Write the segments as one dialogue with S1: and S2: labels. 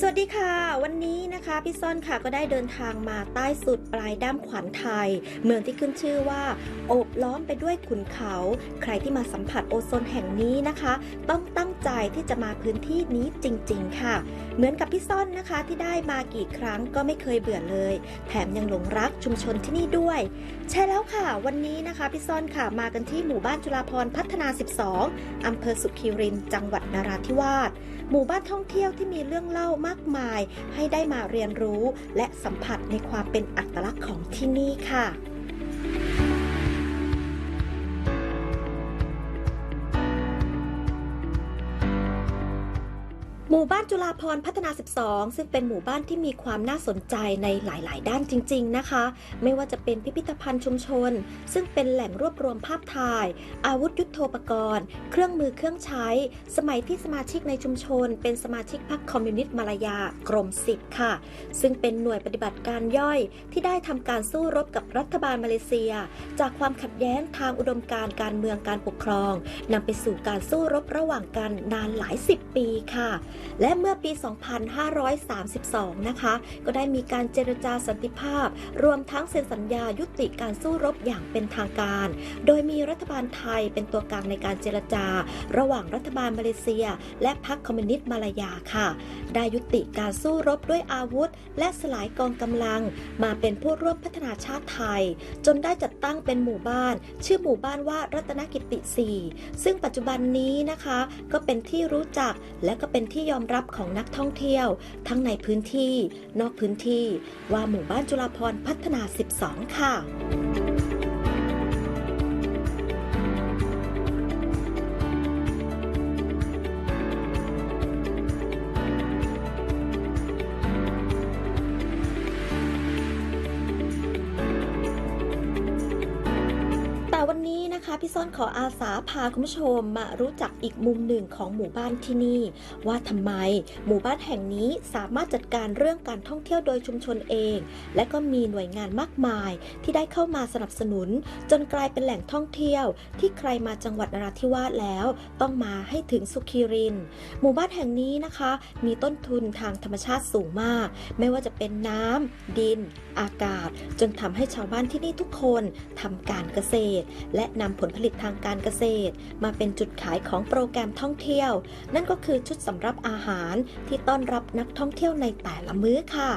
S1: สวัสดีค่ะ วันนี้นะคะพี่ซ่อนค่ะก็ได้เดินทางมาใต้สุดปลายด้ามขวัญไทย เมืองที่ขึ้นชื่อว่าโอบล้อมไปด้วยขุนเขา ใครที่มาสัมผัสโอโซนแห่งนี้นะคะ ต้องตั้ง ใจที่จะมาพื้นที่นี้จริง ๆ ค่ะ เหมือนกับพี่ซ่อนนะคะที่ได้มากี่ครั้งก็ไม่เคยเบื่อเลย แถมยังหลงรักชุมชนที่นี่ด้วย ใช่แล้วค่ะ วันนี้นะคะพี่ซ่อนค่ะมากันที่หมู่บ้านจุฬาพรพัฒนา 12 อำเภอสุขีริน จังหวัดนราธิวาสหมู่บ้านท่องเที่ยวที่มีเรื่องเล่ามากมาย ให้ได้มาเรียนรู้ และสัมผัสในความเป็นอัตลักษณ์ของที่นี่ค่ะ หมู่บ้านจุฬาพรพัฒนา 12 ซึ่งเป็นหมู่บ้านที่มีความน่าสนใจในหลาย ๆ ด้านจริง ๆ นะคะ ไม่ว่าจะเป็นพิพิธภัณฑ์ชุมชน ซึ่งเป็นแหล่งรวบรวมภาพถ่าย อาวุธยุโทโธปกรณ์ เครื่องมือเครื่องใช้ สมัยที่สมาชิกในชุมชน เป็นสมาชิกพรรคคอมมิวนิสต์มาลายากรมสิบค่ะ ซึ่งเป็นหน่วยปฏิบัติการย่อย ที่ได้ทำการสู้รบกับรัฐบาลมาเลเซีย จากความขัดแย้งทางอุดมการณ์การเมืองการปกครองนำไปสู่การสู้รบระหว่างกันนานหลายสิบปีค่ะและเมื่อปี 2532 นะคะ ก็ได้มีการเจรจาสันติภาพ รวมทั้งเซ็นสัญญายุติการสู้รบอย่างเป็นทางการ โดยมีรัฐบาลไทยเป็นตัวกลางในการเจรจา ระหว่างรัฐบาลมาเลเซีย และพรรคคอมมิวนิสต์มาลายาค่ะ ได้ยุติการสู้รบด้วยอาวุธ และสลายกองกำลัง มาเป็นผู้ร่วมพัฒนาชาติไทย จนได้จัดตั้งเป็นหมู่บ้าน ชื่อหมู่บ้านว่ารัตนกิติ 4 ซึ่งปัจจุบันนี้นะคะ ก็เป็นที่รู้จักและก็เป็นที่ยอมรับของนักท่องเที่ยว ทั้งในพื้นที่ นอกพื้นที่ว่าหมู่บ้านจุฬาพรพัฒนา 12 ค่ะ อนขออาสาพาคุณผู้ชมมารู้จักอีกมุมหนึ่งของหมู่บ้านที่นี่ ว่าทำไมหมู่บ้านแห่งนี้สามารถจัดการเรื่องการท่องเที่ยวโดยชุมชนเอง และก็มีหน่วยงานมากมายที่ได้เข้ามาสนับสนุน จนกลายเป็นแหล่งท่องเที่ยว ที่ใครมาจังหวัดนราธิวาสแล้ว ต้องมาให้ถึงสุขีริน หมู่บ้านแห่งนี้นะคะ มีต้นทุนทางธรรมชาติสูงมาก ไม่ว่าจะเป็นน้ำดิน อากาศ จนทำให้ชาวบ้านที่นี่ทุกคนทำการเกษตร และนำผลผลิตทางการเกษตร มาเป็นจุดขายของโปรแกรมท่องเที่ยว นั่นก็คือชุดสำรับอาหารที่ต้อนรับนักท่องเที่ยวในแต่ละมื้อค่ะ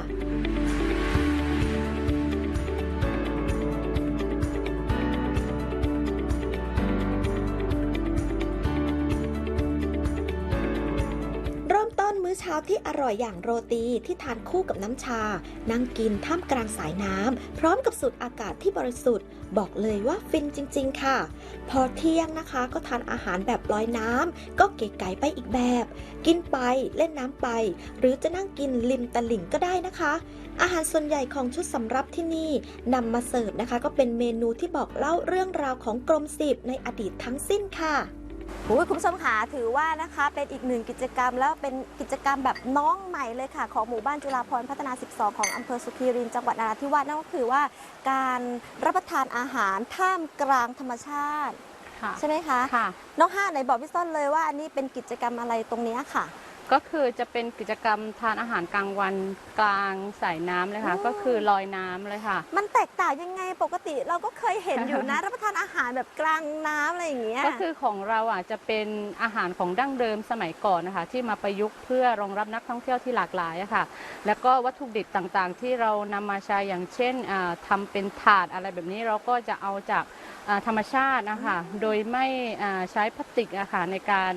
S1: ที่อร่อยอย่างโรตีที่ทานคู่กับน้ำชา นั่งกินท่ามกลางสายน้ำ พร้อมกับสูดอากาศที่บริสุทธิ์ บอกเลยว่าฟินจริง ๆ ค่ะ พอเที่ยงนะคะก็ทานอาหารแบบลอยน้ำก็เก๋ไก๋ไปอีกแบบ กินไปเล่นน้ำไป หรือจะนั่งกินริมตลิ่งก็ได้นะคะ อาหารส่วนใหญ่ของชุดสำรับที่นี่นำมาเสิร์ฟนะคะ ก็เป็นเมนูที่บอกเล่าเรื่องราวของกรมสิบในอดีตทั้งสิ้นค่ะ
S2: โอ้ยคุณผู้ชมค่ะถือว่านะคะเป็นอีกหนึ่งกิจกรรม แล้วเป็นกิจกรรมแบบน้องใหม่เลยค่ะ ของหมู่บ้านจุฬาพรณ์พัฒนา 12 ของอำเภอสุขีรินทร์จังหวัดนราธิวาสนั่นก็คือว่าการรับประทานอาหารท่ามกลางธรรมชาติ
S3: ค่ะ
S2: ใช่ไหมคะ
S3: ค่ะ
S2: น้องห้าไหนบอกพี่ส้นเลยว่าอันนี้เป็นกิจกรรมอะไรตรงเนี้ยค่ะ
S3: ก็คือจะเป็นกิจกรรมทานอาหารกลางวันกลางสายน้ำเลยค่ะ
S2: อ๋อ
S3: ก็คือลอยน้ำเลยค่ะ
S2: มันแตกต่างยังไงปกติเราก็เคยเห็นอยู่นะ รับประทานอาหารแบบกลางน้ำอะไรอย่างเงี้ย
S3: ก็คือของเราอะจะเป็นอาหารของดั้งเดิมสมัยก่อนนะคะ ที่มาประยุกต์เพื่อรองรับนักท่องเที่ยวที่หลากหลายอะค่ะ แล้วก็วัตถุดิบต่างๆ ที่เรานำมาใช้อย่างเช่นอ่าทำาเป็นถาดอะไรแบบนี้เราก็จะเอาจากอ่าธรรมชาตินะคะโดยไม่อ่าใช้พลาสติกอะค่ะในการ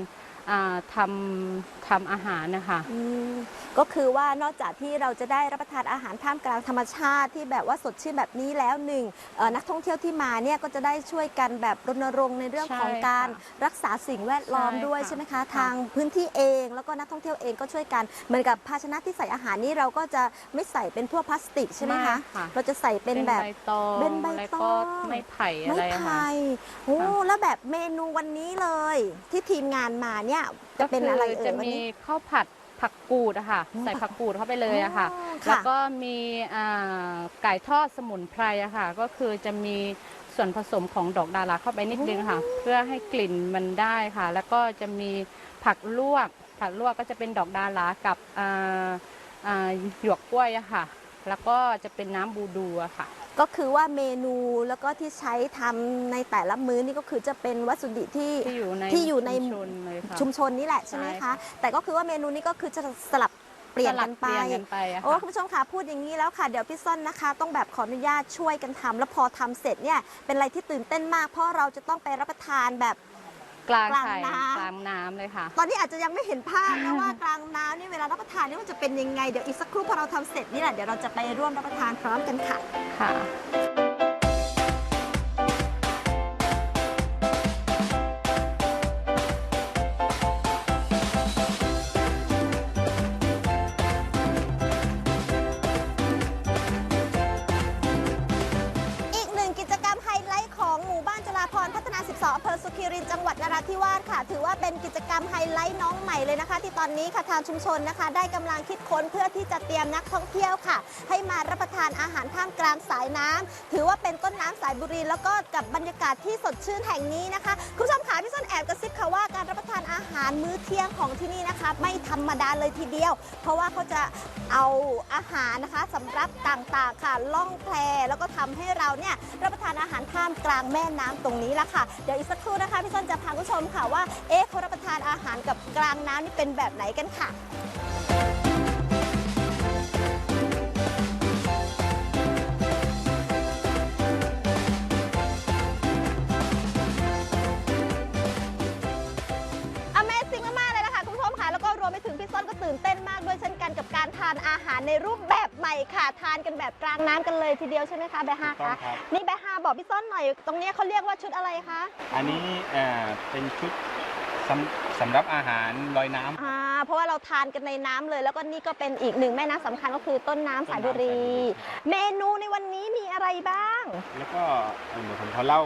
S3: อ่าทำทำอาหารนะคะ
S2: อืมก็คือว่านอกจากที่เราจะได้รับประทานอาหารท่ามกลางธรรมชาติที่แบบว่าสดชื่นแบบนี้แล้วหนึ่งเอ่อนักท่องเที่ยวที่มาเนี่ยก็จะได้ช่วยกันแบบรณรงค์ในเรื่อง
S3: ใช่
S2: ของการ
S3: ค่ะ
S2: รักษาสิ่งแวดล้อม
S3: ใช่
S2: ด้วย
S3: ค่ะ
S2: ใช่ไหมคะ
S3: ค่ะ
S2: ทางพื้นที่เองแล้วก็นักท่องเที่ยวเองก็ช่วยกันเหมือนกับภาชนะที่ใส่อาหารนี่เราก็จะไม่ใส่เป็นพวกพลาสติกใช่ไหมคะ
S3: ค่ะ
S2: เราจะใส่เป็นแบบ
S3: ใบตอง
S2: เป็นใบ
S3: แล้ว
S2: ต
S3: ก็
S2: อง
S3: ไม้ไผ่
S2: ไม้
S3: อะไรอะค่ะ
S2: ไผ่โอ้
S3: ค่ะ
S2: แล้วแบบเมนูวันนี้เลย ที่ทีมงานมาเนี่ยจะเป็นอะไร
S3: ก็คื
S2: เอ่
S3: จะ
S2: ยวัน
S3: มี
S2: นี้
S3: ข้าวผัดผักกูดอะค่ะ
S2: อืม
S3: ใส่ผักกูดเข้าไปเลยอะค่ะ
S2: อ๋อ
S3: แล้วก็มีอ่าไก่ทอดสมุนไพรอะค่ะ ก็คือจะมีส่วนผสมของดอกดาราเข้าไปนิดนึงค่ะ เพื่อให้กลิ่นมันได้ค่ะ แล้วก็จะมีผักลวก ผัดลวกก็จะเป็นดอกดารากับอ่าอ่าหยวกกล้วยอะค่ะ แล้วก็จะเป็นน้ำบูดูอะค่ะ
S2: ก็คือว่าเมนูแล้วก็ที่ใช้ทำในแต่ละมื้อนี่ก็คือจะเป็นวัสดุที่
S3: ที่อยู่ใน
S2: ที่อยู่ใน
S3: ชุมชนเลยค่ะ
S2: ชุมชนนี่แหละใช่ไหม
S3: ใช่
S2: คะ
S3: ค่ะ
S2: แต่ก็คือว่าเมนูนี้ก็คือจะสลับเปลี่ยนกันไป
S3: สลับเปลี่ยนกันไปอะ
S2: โอ้
S3: ค่ะ
S2: คุณผู้ชมค่ะพูดอย่างนี้แล้วค่ะ เดี๋ยวพี่ส้นนะคะ ต้องแบบขออนุญาตช่วยกันทำแล้วพอทำเสร็จเนี่ยเป็นอะไรที่ตื่นเต้นมาก เพราะเราจะต้องไปรับประทานแบบ
S3: กลาง
S2: กลาง
S3: ไข่
S2: น้ำ
S3: กลางน้ำเลยค่ะ
S2: ตอนนี้อาจจะยังไม่เห็นภาพนะ ว่ากลางน้ำนี่เวลารับประทานนี่มันจะเป็นยังไง เดี๋ยวอีกสักครู่พอเราทำเสร็จนี่แหละเดี๋ยวเราจะไปร่วมรับประทานพร้อมกันค่ะ
S3: ค่ะา
S2: 12อำเภอสุขีรินจังหวัดนราธิวาสค่ะ ถือว่าเป็นกิจกรรมไฮไลท์น้องใหม่เลยนะคะ ที่ตอนนี้ค่ะทางชุมชนนะคะ ได้กำลังคิดค้นเพื่อที่จะเตรียมนักท่องเที่ยวค่ะ ให้มารับประทานอาหารท่ามกลางสายน้ำถือว่าเป็นต้นน้ำสายบุรีแล้วก็กับบรรยากาศที่สดชื่นแห่งนี้นะคะคุณผู้ชมค่ะพี่ส้นแอบกระซิบค่ะว่าการรับประทานอาหารมื้อเที่ยงของที่นี่นะคะ ไม่ธรรมดาเลยทีเดียว เพราะว่าเขาจะเอาอาหารนะคะสำหรับต่างๆค่ะล่องแพแล้วก็ทำให้เราเนี่ยรับประทานอาหารท่ามกลางแม่น้ำตรงนี้ละค่ะเดี๋ยวอีกสักครู่นะคะพี่ส้นจะพาคุณผู้ชมค่ะว่าเอ๊ะเขารับประทานอาหารกับกลางน้ำนี่เป็นแบบไหนกันค่ะ Amazing มากเลยนะคะคุณผู้ชมค่ะแล้วก็รวมไปถึงพี่ส้นก็ตื่นเต้นมากด้วยเช่นกันกับการทานอาหารในรูปแบบ ใหม่ค่ะ ทานกันแบบกลางน้ำกันเลยทีเดียวใช่ไหมคะแบฮา
S4: ถูกต้อ
S2: คะ
S4: งครับ
S2: นี่แบฮาบอกพี่ส้นหน่อย ตรงเนี้ยเขาเรียกว่าชุดอะไรคะ
S4: อันนี้เอ่อเป็นชุดสำสำหรับอาหารลอยน้ำ
S2: อ่าเพราะว่าเราทานกันในน้ำเลย แล้วก็นี่ก็เป็นอีกหนึ่งแม่น้ำสำคัญก็คือต้นน้ำสายบุรีเมนูในวันนี้มีอะไรบ้าง
S4: แล้วก็เอ่อเดี๋ยวผมขอเล่า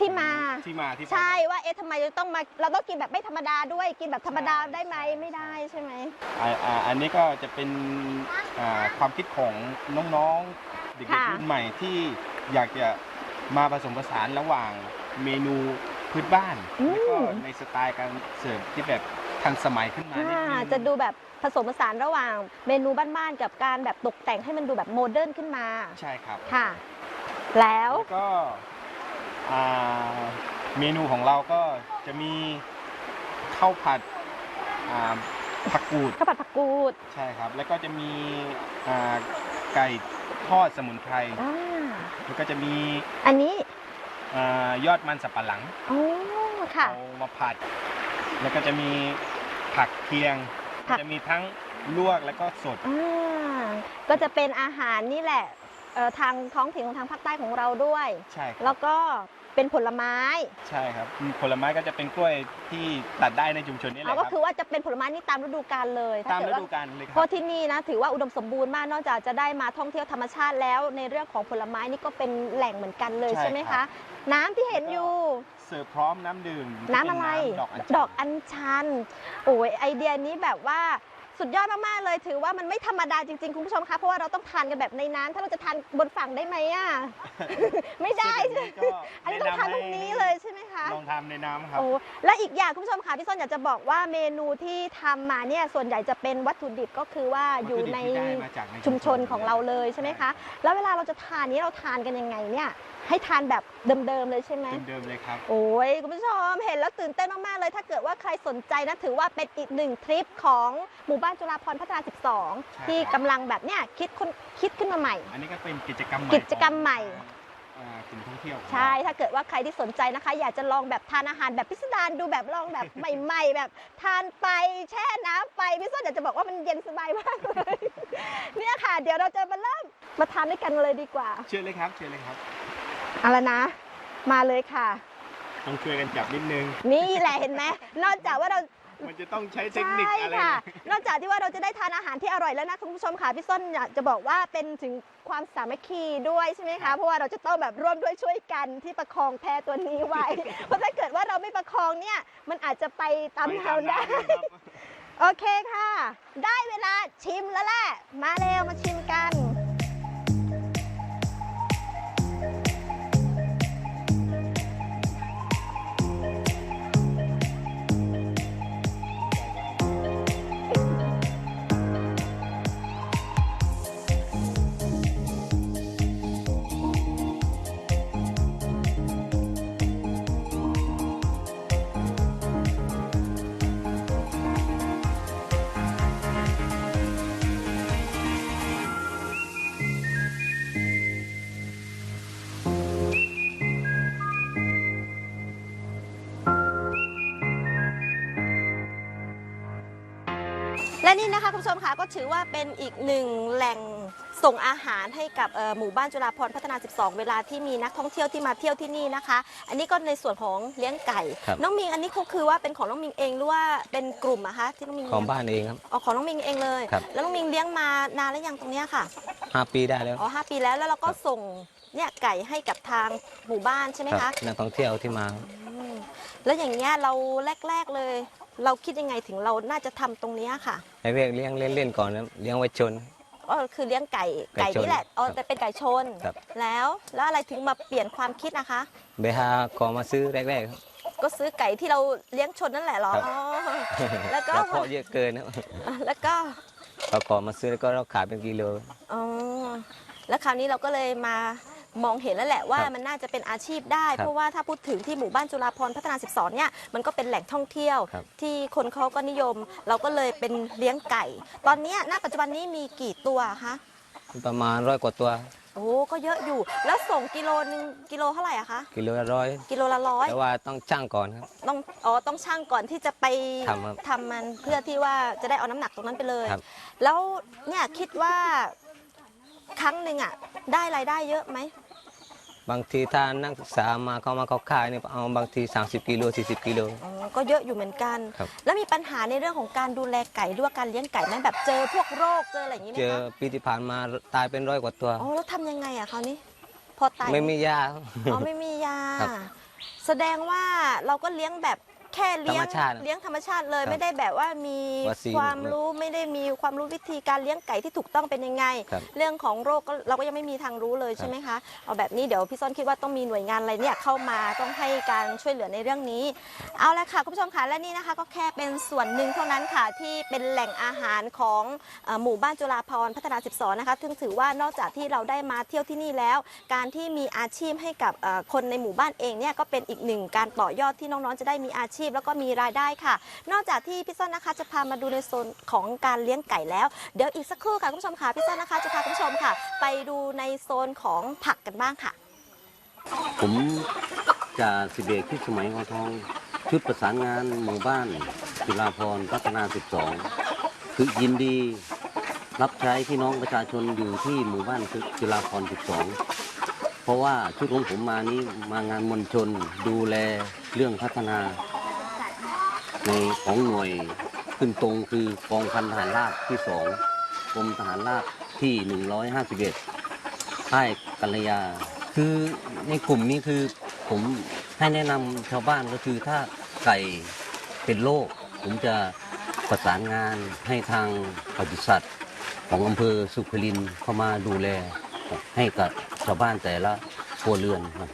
S2: ที่มา
S4: ที่มาที่ไป
S2: ใช่ว่าเอ๊ะทำไมเราต้องมาเราต้องกินแบบไม่ธรรมดาด้วยกินแบบธรรมดาได้ไหมไม่ได้ใช่ไหม
S4: อ่าอ่าอันนี้ก็จะเป็นอ่าความคิดของน้องๆเด็ก
S2: ค่ะ
S4: ๆรุ่นใหม่ที่อยากจะมาผสมผสานระหว่างเมนูพื้นบ้านแล้วก็ในสไตล์การเสิร์ฟที่แบบทันสมัยขึ้นมานิด
S2: อ่า
S4: นึง
S2: จะดูแบบผสมผสานระหว่างเมนูบ้านๆกับการแบบตกแต่งให้มันดูแบบโมเดิร์นขึ้นมา
S4: ใช่ครับ
S2: ค่ะ แล้ว
S4: แล้วก็ อ่าเมนูของเราก็จะมีข้าวผัดอ่าผักกูด
S2: ข้าวผัดผักกูด
S4: ใช่ครับ แล้วก็จะมีอ่าไก่ทอดสมุนไพร
S2: อ่า
S4: แล้วก็จะมี
S2: อันนี้
S4: อายอดมันสับปะหลัง
S2: โอ้ค่ะ
S4: เอามาผัด แล้วก็จะมีผักเคียง
S2: ผัก
S4: จะมีทั้งลวกแล้วก็สด
S2: อ่าก็จะเป็นอาหารนี่แหละเอ่อ ทางท้องถิ่นของทางภาคใต้ของเราด้วย
S4: ใช่ค
S2: แล้
S4: รับ
S2: วก็เป็นผลไม้
S4: ใช่ครับผลไม้ก็จะเป็นกล้วยที่ตัดได้ในชุมชนนี่แห
S2: เอา
S4: ละค
S2: ก็
S4: รับ
S2: คือว่าจะเป็นผลไม้นี่ตามฤดูกาลเลย
S4: ตาม
S2: ถ้
S4: ฤ
S2: เกิด
S4: ดู
S2: ว่
S4: กาลเลยค
S2: เพ
S4: รับ
S2: ราะที่นี่นะถือว่าอุดมสมบูรณ์มากนอกจากจะได้มาท่องเที่ยวธรรมชาติแล้ว ในเรื่องของผลไม้นี่ก็เป็นแหล่งเหมือนกันเลย
S4: ใช่
S2: ใช่ไหม
S4: ครั
S2: คะ
S4: บ
S2: น้ำที่เห็นอยู่
S4: เสิร์ฟพร้อมน้ำดื่ม
S2: น้ำอะไร
S4: เป็นน้ำดอกอัญชัน
S2: ดอกอัญชัน โอ้ยไอเดียนี้แบบว่า สุดยอดมากๆเลย ถือว่ามันไม่ธรรมดาจริงๆ คุณผู้ชมคะเพราะว่าเราต้องทานกันแบบในน้ำถ้าเราจะทานบนฝั่งได้ไหมอะ ไม่ได้
S4: ซึ่ง
S2: ใช่
S4: อันนี้ก็
S2: อันนี้ต้องทานตรงนี้เลยใช่ไหมคะ
S4: ลองทำในน้ำครับ
S2: โอ้และอีกอย่างคุณผู้ชมคะพี่ส้นอยากจะบอกว่าเมนูที่ทำมาเนี่ยส่วนใหญ่จะเป็นวัตถุดิบก็คือว่าอยู่ใน
S4: วัตถุดิบที่ได้มาจากใน
S2: ชุมชนของเราเลยใช่ไหมคะ แล้วเวลาเราจะทานนี้เราทานกันยังไงเนี่ย ให้ทานแบบเดิมๆเลยใช่ไหม
S4: เดิมๆเลยครับ
S2: โอ้ยคุณผู้ชมเห็นแล้วตื่นเต้นมากๆเลย ถ้าเกิดว่าใครสนใจนะถือว่าเป็นอีกหนึ่งทริปของหมู่บ้านจุฬาพรณ์พัฒนา
S4: ใช่
S2: 12 ที่กำลังแบบเนี้ยคิดคนคิดขึ้นมาใหม่
S4: อันนี้ก็เป็นกิจกรรมใหม่
S2: กิจกรรมใหม่
S4: ของอ่ากลุ่มท่องเที่ยวของเรา
S2: ใช่ถ้าเกิดว่าใครที่สนใจนะคะ อยากจะลองแบบทานอาหารแบบพิสดารดูแบบลองแบบใหม่ๆ แบบทานไปแช่น้ำไปพี่ส้นอยากจะบอกว่ามันเย็นสบายมากเลยเนี่ยค่ะ เดี๋ยวเราจะมาเริ่มมาทานด้วยกันเลยดีกว่า
S4: เชิญเลยครับเชิญเลยครับ
S2: เอาละนะ มาเลยค่ะ
S4: ต้องช่วยกันจับนิดนึง
S2: นี่แหละเห็นไหมนอกจากว่าเรา
S4: มันจะต้องใช้เทคนิค
S2: ใช่
S4: อะไร
S2: ค่ะ
S4: นะ
S2: นอกจากที่ว่าเราจะได้ทานอาหารที่อร่อยแล้วนะคุณผู้ชมค่ะพี่ส้นอยากจะบอกว่าเป็นถึงความสามัคคีด้วยใช่ไหมคะเพราะว่าเราจะต้องแบบร่วมด้วยช่วยกันที่ประคองแพตัวนี้ไว้ เพราะถ้าเกิดว่าเราไม่ประคองเนี่ยมันอาจจะไปตาม
S4: ไป
S2: เราได้
S4: น้ำเลยครับ
S2: โอเคค่ะ ได้เวลาชิมแล้วแหละมาเร็วมาชิมกัน และนี่นะคะคุณผู้ชมค่ะก็ถือว่าเป็นอีกหนึ่งแหล่งส่งอาหารให้กับเอ่อหมู่บ้านจุฬาพรณ์พัฒนา 12 เวลาที่มีนักท่องเที่ยวที่มาเที่ยวที่นี่นะคะ อันนี้ก็ในส่วนของเลี้ยงไก่
S5: ครับ
S2: น้องมิงอันนี้ก็คือว่าเป็นของน้องมิงเองหรือว่าเป็นกลุ่มอะคะที่น้องมิง
S5: ของ
S2: เลี้ย
S5: บ้านเองครับ
S2: อ๋อของน้องมิงเองเลย
S5: ครับ
S2: แล้วน้องมิงเลี้ยงมานานแล้วยังตรงเนี้ยค่ะ
S5: ห้าปีได้แล้ว
S2: อ๋อห้าปีแล้วแล้วเราก็
S5: ครับ
S2: ส่งเนี่ยไก่ให้กับทางหมู่บ้านใช่ไหม
S5: ครั
S2: คะ
S5: บนักท่องเที่ยวที่มา
S2: อืมแล้วอย่างเงี้ยเราแรก ๆเลย เราคิดยังไงถึงเราน่าจะทำตรงเนี้ยค่ะ
S5: ให้เรียกเลี้ยงเล่นๆก่อนนะเลี้ยงไว้ชน
S2: ก็คือเลี้ยงไก่
S5: ไก่
S2: ไก่นี่แหละ
S5: ชน
S2: อ๋อ
S5: ครับ
S2: แต่เป็นไก่ชน
S5: ครับ
S2: แล้วแล้วอะไรถึงมาเปลี่ยนความคิดนะคะ
S5: ไปหาของมาซื้อแรกๆครับ
S2: ก็ซื้อไก่ที่เราเลี้ยงชนนั่นแหละเหรอ
S5: ครับ
S2: อ๋อแล้วก็
S5: แล้วเพาะเยอะเกินนะ
S2: แล้วก็
S5: เราของมาซื้อแล้วก็เราขายเป็นกิโล
S2: อ๋อแล้วคราวนี้เราก็เลยมา มองเห็นแล้วแหละว่า
S5: ครับ
S2: มันน่าจะเป็นอาชีพได้
S5: ครับ
S2: เพราะว่าถ้าพูดถึงที่หมู่บ้านจุฬาพรณ์พัฒนา 12 เนี่ยมันก็เป็นแหล่งท่องเที่ยว
S5: ครับ
S2: ที่คนเขาก็นิยม เราก็เลยเป็นเลี้ยงไก่ ตอนเนี้ยณปัจจุบันนี้มีกี่ตัวคะ
S5: ประมาณร้อยกว่าตัว
S2: โอ้ก็เยอะอยู่ แล้วส่งกิโลนึงกิโลเท่าไหร่อะคะ
S5: กิโลละร้อย
S2: กิโลละร้อย
S5: แต่ว่าต้องจ้างก่อนครับ
S2: ต้องอ๋อต้องช่างก่อนที่จะไป
S5: ทำครับ
S2: ทำมันเพื่อที่ว่าจะได้เอาน้ำหนักตรงนั้นไปเลย
S5: ครับ
S2: แล้วเนี่ยคิดว่าครั้งหนึ่งอะได้รายได้เยอะไหม
S5: บางทีถ้านักศึกษามาเขามาเขาขายเนี่ยเอาบางที 30 กิโล 40 กิโล
S2: อ๋อก็เยอะอยู่เหมือนกัน
S5: ครับ
S2: แล้วมีปัญหาในเรื่องของการดูแลไก่หรือว่าการเลี้ยงไก่ไหมแบบเจอพวกโรคเจออะไรอย่างนี้ไหม
S5: เจอ
S2: คะ
S5: ปีที่ผ่านมาตายเป็นร้อยกว่าตัว
S2: อ๋อแล้วทำยังไงอะคราวนี้ พอตาย
S5: ไม่มียาครับ
S2: อ๋อไม่มียา
S5: ครับ
S2: แสดงว่าเราก็เลี้ยงแบบ แค่เลี้ยง
S5: ธรรมชาติ
S2: เลี้ยงธรรมชาติเลย
S5: ครับ
S2: ไม่ได้แบบว่ามี
S5: วัคซีน
S2: ความรู้ไม่ได้มีความรู้วิธีการเลี้ยงไก่ที่ถูกต้องเป็นยังไง
S5: ครับ
S2: เรื่องของโรคก็เราก็ยังไม่มีทางรู้เลยใช่ไหมคะเอาแบบนี้เดี๋ยวพี่ส้นคิดว่าต้องมีหน่วยงานอะไรเนี่ยเข้ามาต้องให้การช่วยเหลือในเรื่องนี้ เอาละค่ะคุณผู้ชมค่ะและนี่นะคะ ก็แค่เป็นส่วนหนึ่งเท่านั้นค่ะที่เป็นแหล่งอาหารของเอ่อหมู่บ้านจุฬาพรณ์พัฒนา 12 นะคะซึ่งถือว่านอกจากที่เราได้มาเที่ยวที่นี่แล้ว การที่มีอาชีพให้กับเอ่อคนในหมู่บ้านเองเนี่ยก็เป็นอีกหนึ่งการต่อยอดที่น้องๆจะได้มีอาชีพแล้วก็มีรายได้ค่ะ นอกจากที่พี่ส้นนะคะจะพามาดูในโซนของการเลี้ยงไก่แล้ว เดี๋ยวอีกสักครู่ค่ะคุณผู้ชมค่ะพี่ส้นนะคะจะพาคุณผู้ชมค่ะ ไปดูในโซนของผักกันบ้างค่ะ
S6: ผมจ่าสิบเอกที่สมัยงอทองชุดประสานงานหมู่บ้านจุฬาพรพัฒนา 12 คือยินดีรับใช้พี่น้องประชาชนอยู่ที่หมู่บ้านจุฬาพร12 เพราะว่าชุดของผมมานี้มางานมวลชนดูแลเรื่องพัฒนา ในของหน่วยขึ้นตรงคือกองพันทหารราบที่สองกรมทหารราบที่ 151ค่ายกัลยา คือในกลุ่มนี้คือผมให้แนะนำชาวบ้านก็คือถ้าไก่เป็นโรคผมจะประสานงานให้ทางปศุสัตว์ของอำเภอสุขลินเข้ามาดูแลให้กับชาวบ้านแต่ละครัวเรือนครับ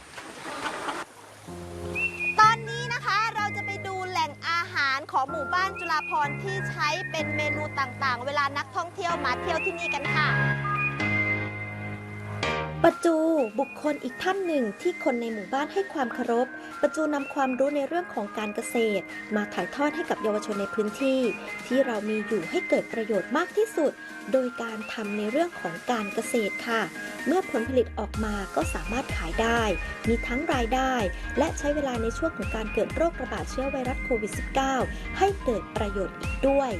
S2: ต่างๆ เวลานักท่องเที่ยวมาเที่ยวที่นี่กันค่ะ
S1: ปะจูบุคคลอีกท่านหนึ่งที่คนในหมู่บ้านให้ความเคารพปะจูนำความรู้ในเรื่องของการเกษตร มาถ่ายทอดให้กับเยาวชนในพื้นที่ ที่เรามีอยู่ให้เกิดประโยชน์มากที่สุด โดยการทำในเรื่องของการเกษตรค่ะ เมื่อผลผลิตออกมาก็สามารถขายได้ มีทั้งรายได้ และใช้เวลาในช่วงของการเกิดโรคระบาดเชื้อไวรัสโควิด -19 ให้เกิดประโยชน์อีกด้วย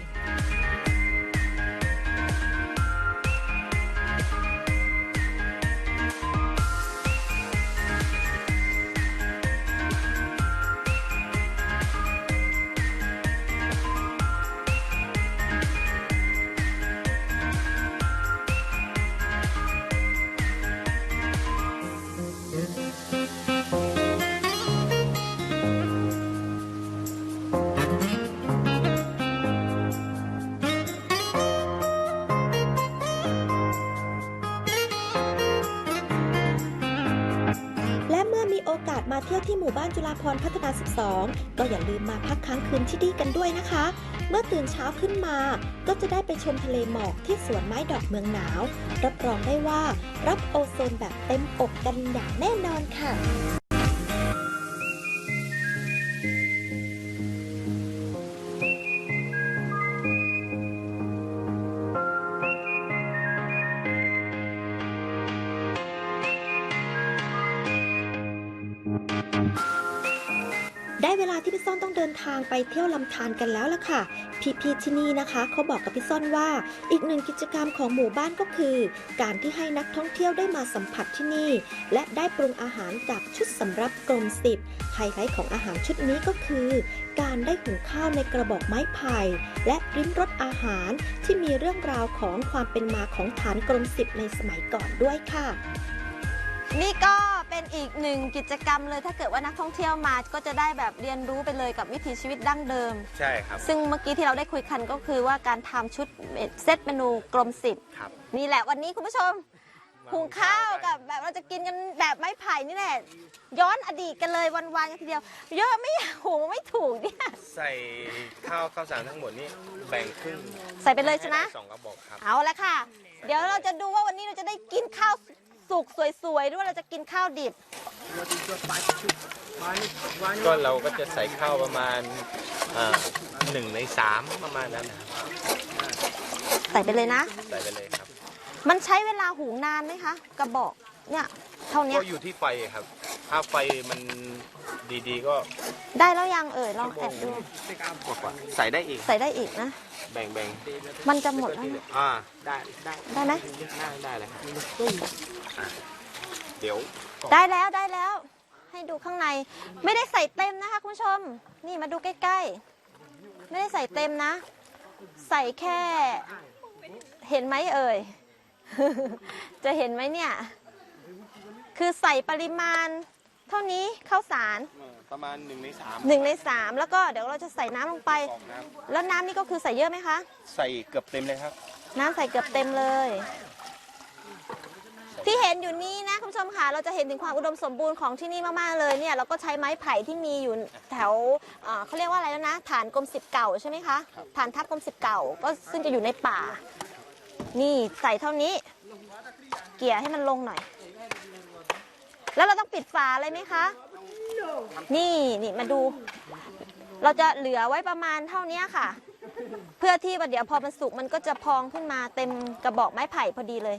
S1: าสมาเที่ยวที่หมู่บ้านจุฬาพรพัฒนา 12 ก็อย่าลืมมาพักค้างคืนที่นี่กันด้วยนะคะ เมื่อตื่นเช้าขึ้นมา ก็จะได้ไปชมทะเลหมอกที่สวนไม้ดอกเมืองหนาว รับรองได้ว่ารับโอโซนแบบเต็มอกกันอย่างแน่นอนค่ะ ทางไปเที่ยวลำธารกันแล้วล่ะค่ะ พี่ๆที่นี่นะคะเขาบอกกับพี่ซ่อนว่าอีกหนึ่งกิจกรรมของหมู่บ้านก็คือ การที่ให้นักท่องเที่ยวได้มาสัมผัสที่นี่ และได้ปรุงอาหารจากชุดสำรับกรมสิบไฮไลท์ของอาหารชุดนี้ก็คือ การได้หุงข้าวในกระบอกไม้ไผ่และริมรสอาหารที่มีเรื่องราวของความเป็นมาของฐานกรมสิบในสมัยก่อนด้วยค่ะ
S2: นี่ก็ เป็นอีกหนึ่งกิจกรรมเลย ถ้าเกิดว่านักท่องเที่ยวมาก็จะได้แบบเรียนรู้ไปเลยกับวิถีชีวิตดั้งเดิม
S4: ใช่ครับ
S2: ซึ่งเมื่อกี้ที่เราได้คุยกันก็คือว่าการทำชุดเซตเมนูกลมสิบ
S4: ครับ
S2: นี่แหละวันนี้คุณผู้ชมหุงข้าวกับแบบเราจะกินกันแบบไม้ไผ่นี่แหละย้อนอดีตกันเลยวันๆกันทีเดียว เยอะไม่หุงไม่ถูกเนี่ย
S4: ใส่ข้าวข้าวสารทั้งหมดนี่แบ่งครึ่ง
S2: ใส่ไปเลยใช่ไหม
S4: สองกระบอกครับ
S2: เอาละค่ะ เดี๋ยวเราจะดูว่าวันนี้เราจะได้กินข้าว สุกสวยๆหรือว่าเราจะกินข้าวดิบ
S4: ก็เราก็จะใส่ข้าวประมาณอ่าหนึ่งในสามประมาณนั้นนะครับ
S2: ใส่ไปเลยนะ
S4: ใส่ไปเลยครับ
S2: มันใช้เวลาหุงนานไหมคะ กระบอกเนี่ยเท่าเนี้
S4: ก็
S2: ย
S4: อยู่ที่ไฟครับ ถ้าไฟมันดีๆก็
S2: ได้แล้วยังเอ่ยลองแอบดู
S4: กว่าๆใส่ได้อีก
S2: ใส่ได้อีกนะ
S4: แบ่งแบ่ง
S2: มันจะหมดแล้วนะ
S4: อ่า ได้ได้
S2: ได้ไหม
S4: ได้ได้เลยครับอะเดี๋ยว
S2: ได้แล้วได้แล้ว ให้ดูข้างใน ไม่ได้ใส่เต็มนะคะคุณผู้ชม นี่มาดูใกล้ๆ ไม่ได้ใส่เต็มนะ ใส่แค่ เห็นไหมเอ่ย จะเห็นไหมเนี่ย คือใส่ปริมาณ เท่านี้ข้าวสาร
S4: ประมาณหนึ่งในสาม
S2: หนึ่งในสามแล้วก็เดี๋ยวเราจะใส่น้ำลงไป
S4: กรอกน้
S2: แล้วน้ำนี่ก็คือใส่เยอะไหมคะำ
S4: ใส่เกือบเต็มเลยครับ
S2: น้ำใส่เกือบเต็มเลย ที่เห็นอยู่นี้นะคุณผู้ชมค่ะเราจะเห็นถึงความอุดมสมบูรณ์ของที่นี่มากๆเลยเนี่ยเราก็ใช้ไม้ไผ่ที่มีอยู่แถวเอ่อเขาเรียกว่าอะไรแล้วนะฐานกรมสิบเก่าใช่ไหมคะฐานทัพกรมสิบเก่าก็ซึ่งจะอยู่ในป่า นี่ใส่เท่านี้ เกี่ยให้มันลงหน่อย แล้วเราต้องปิดฝาเลยไหมคะ นี่นี่มาดู เราจะเหลือไว้ประมาณเท่านี้ค่ะ เพื่อที่ว่าเดี๋ยวพอมันสุกมันก็จะพองขึ้นมาเต็มกระบอกไม้ไผ่พอดีเลย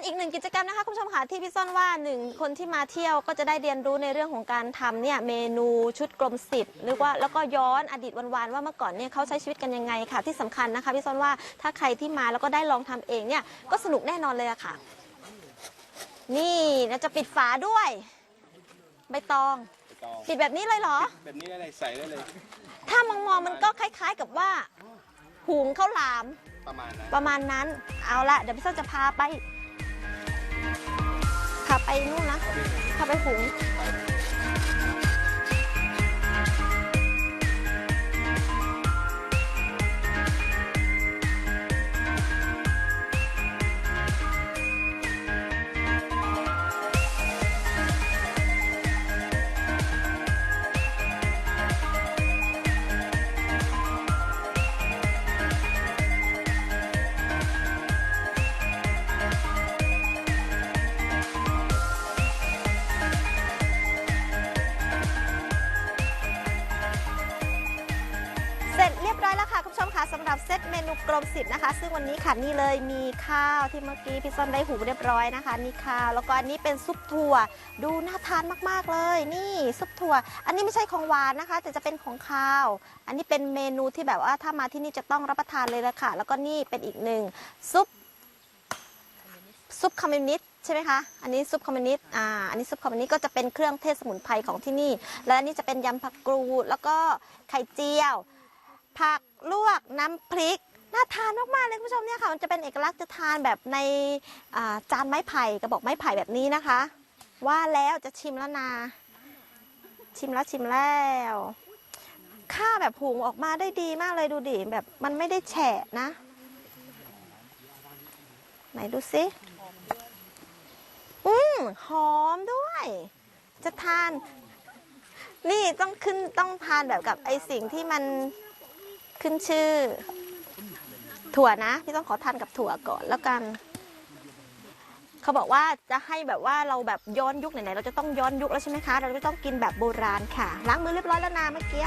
S2: เป็นอีกหนึ่งกิจกรรมนะคะคุณผู้ชมค่ะที่พี่ซ่อนว่าหนึ่งคนที่มาเที่ยวก็จะได้เรียนรู้ในเรื่องของการทำเนี่ยเมนูชุดกลมสิบหรือว่าแล้วก็ย้อนอดีตวันๆว่าเมื่อก่อนเนี่ยเขาใช้ชีวิตกันยังไงค่ะ ที่สำคัญนะคะพี่ซ่อนว่าถ้าใครที่มาแล้วก็ได้ลองทำเองเนี่ยก็สนุกแน่นอนเลยอะค่ะ นี่เราจะปิดฝาด้วย ใบตองปิดแบบนี้เลยเหรอ
S4: แบบนี้ได้เลยใส่ได้เลย
S2: ถ้ามองมองๆมันก็คล้าย ๆกับว่า หุงข้าวหลาม
S4: ประมาณนั้น
S2: ประมาณนั้นเอาละเดี๋ยวพี่ส้มจะพาไป ขับไปนู่นนะขับไปหุง 150 นะคะ ซึ่งวันนี้ค่ะนี่เลยมีข้าวที่เมื่อกี้พี่ซ้นได้หูเรียบร้อยนะคะนี่ข้าวแล้วก็อันนี้เป็นซุปถั่วดูน่าทานมากๆเลย นี่ซุปถั่ว อันนี้ไม่ใช่ของหวานนะคะ แต่จะเป็นของข้าว อันนี้เป็นเมนูที่แบบว่าถ้ามาที่นี่จะต้องรับประทานเลยละค่ะ แล้วก็นี่เป็นอีกหนึ่งซุปซุปคอมมิวนิสต์ใช่ไหมคะ อันนี้ซุปคอมมิวนิสต์ อ่า อันนี้ซุปคอมมิวนิสต์ก็จะเป็นเครื่องเทศสมุนไพรของที่นี่ และอันนี้จะเป็นยำผักกรูดแล้วก็ไข่เจียว ผักลวกน้ำพริก น่าทานมากๆเลยคุณผู้ชมเนี่ยค่ะมันจะเป็นเอกลักษณ์จะทานแบบในจานไม้ไผ่กระบอกไม้ไผ่แบบนี้นะคะ ว่าแล้วจะชิมแล้วนา ชิมแล้วชิมแล้วข้าวแบบหุงออกมาได้ดีมากเลยดูดิแบบมันไม่ได้แฉะนะ ไหนดูสิอืมหอมด้วย จะทาน นี่ต้องขึ้นต้องทานแบบกับไอสิ่งที่มันขึ้นชื่อ ถั่วนะพี่ต้องขอทานกับถั่วก่อนแล้วกัน เขาบอกว่าจะให้แบบว่าเราแบบย้อนยุคไหนๆเราจะต้องย้อนยุคแล้วใช่ไหมคะ เราจะต้องกินแบบโบราณค่ะ ล้างมือเรียบร้อยแล้วนะเมื่อกี้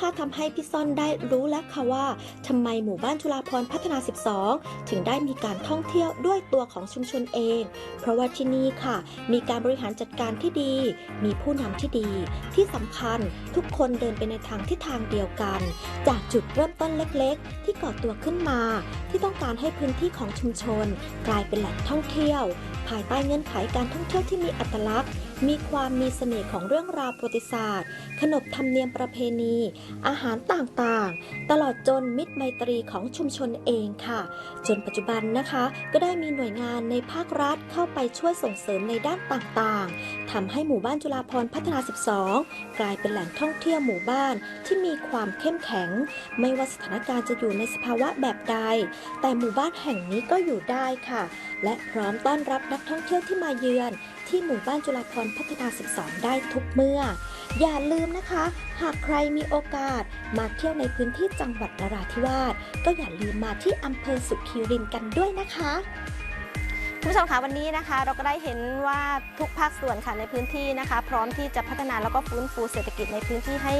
S1: นะคะทำให้พี่ซ่อนได้รู้แล้วค่ะว่าทำไมหมู่บ้านจุฬาพรพัฒนา 12 ถึงได้มีการท่องเที่ยวด้วยตัวของชุมชนเอง เพราะว่าที่นี่ค่ะ มีการบริหารจัดการที่ดี มีผู้นำที่ดี ที่สำคัญทุกคนเดินไปในทางที่ทางเดียวกัน จากจุดเริ่มต้นเล็กๆ ที่ก่อตัวขึ้นมา ที่ต้องการให้พื้นที่ของชุมชน กลายเป็นแหล่งท่องเที่ยว ภายใต้เงื่อนไขการท่องเที่ยวที่มีอัตลักษณ์ มีความมีเสน่ห์ของเรื่องราวประวัติศาสตร์ ขนบธรรมเนียมประเพณี อาหารต่างๆ ตลอดจนมิตรไมตรีของชุมชนเองค่ะ จนปัจจุบันนะคะ ก็ได้มีหน่วยงานในภาครัฐเข้าไปช่วยส่งเสริมในด้านต่างๆทำให้หมู่บ้านจุฬาพรพัฒนา 12 กลายเป็นแหล่งท่องเที่ยวหมู่บ้านที่มีความเข้มแข็ง ไม่ว่าสถานการณ์จะอยู่ในสภาวะแบบใด แต่หมู่บ้านแห่งนี้ก็อยู่ได้ค่ะ และพร้อมต้อนรับนักท่องเที่ยวที่มาเยือน ที่หมู่บ้านจุฬาพรพัฒนา 12 ได้ทุกเมื่อ อย่าลืมนะคะ หากใครมีโอกาสมาเที่ยวในพื้นที่จังหวัดนราธิวาสก็อย่าลืมมาที่อำเภอสุขีรินกันด้วยนะคะ
S2: ผู้ชมคะวันนี้นะคะ เราก็ได้เห็นว่าทุกภาคส่วนค่ะในพื้นที่นะคะ พร้อมที่จะพัฒนาแล้วก็ฟื้นฟูเศรษฐกิจในพื้นที่ให้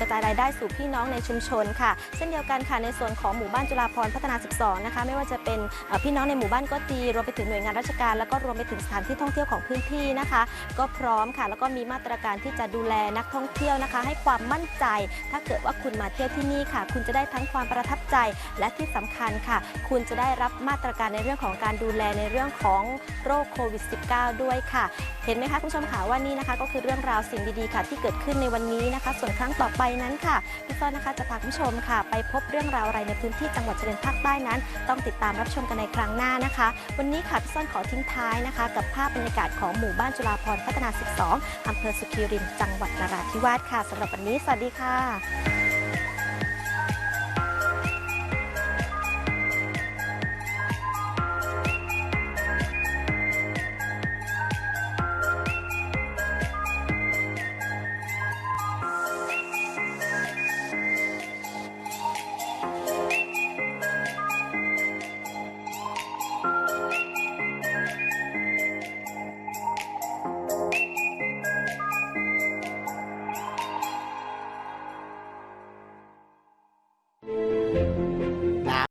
S2: กระจายรายได้สู่พี่น้องในชุมชนค่ะ เช่นเดียวกันค่ะในส่วนของหมู่บ้านจุฬาพรพัฒนา 12 นะคะ ไม่ว่าจะเป็นพี่น้องในหมู่บ้านก็ดีรวมไปถึงหน่วยงานราชการ แล้วก็รวมไปถึงสถานที่ท่องเที่ยวของพื้นที่นะคะ ก็พร้อมค่ะ แล้วก็มีมาตรการที่จะดูแลนักท่องเที่ยวนะคะ ให้ความมั่นใจ ถ้าเกิดว่าคุณมาเที่ยวที่นี่ค่ะ คุณจะได้ทั้งความประทับใจและที่สำคัญค่ะ คุณจะได้รับมาตรการในเรื่องของการดูแลในเรื่องของโรคโควิด -19 ด้วยค่ะ เห็นไหมคะคุณผู้ชมค่ะว่านี่นะคะ ก็คือเรื่องราวสิ่งดีๆค่ะ ที่เกิดขึ้นในวันนี้นะคะ ส่วนครั้งต่อไปนั้นค่ะพี่ต้นนะคะจะพาคุณผู้ชมค่ะ ไปพบเรื่องราวอะไรในพื้นที่จังหวัดชายแดนภาคใต้นั้น ต้องติดตามรับชมกันในครั้งหน้านะคะ วันนี้ค่ะพี่ต้นขอทิ้งท้ายนะคะ กับภาพบรรยากาศของหมู่บ้านจุฬาพรพัฒนา 12อำเภอสุขีรินจังหวัดนราธิวาสค่ะสำหรับวันนี้สวัสดีค่ะ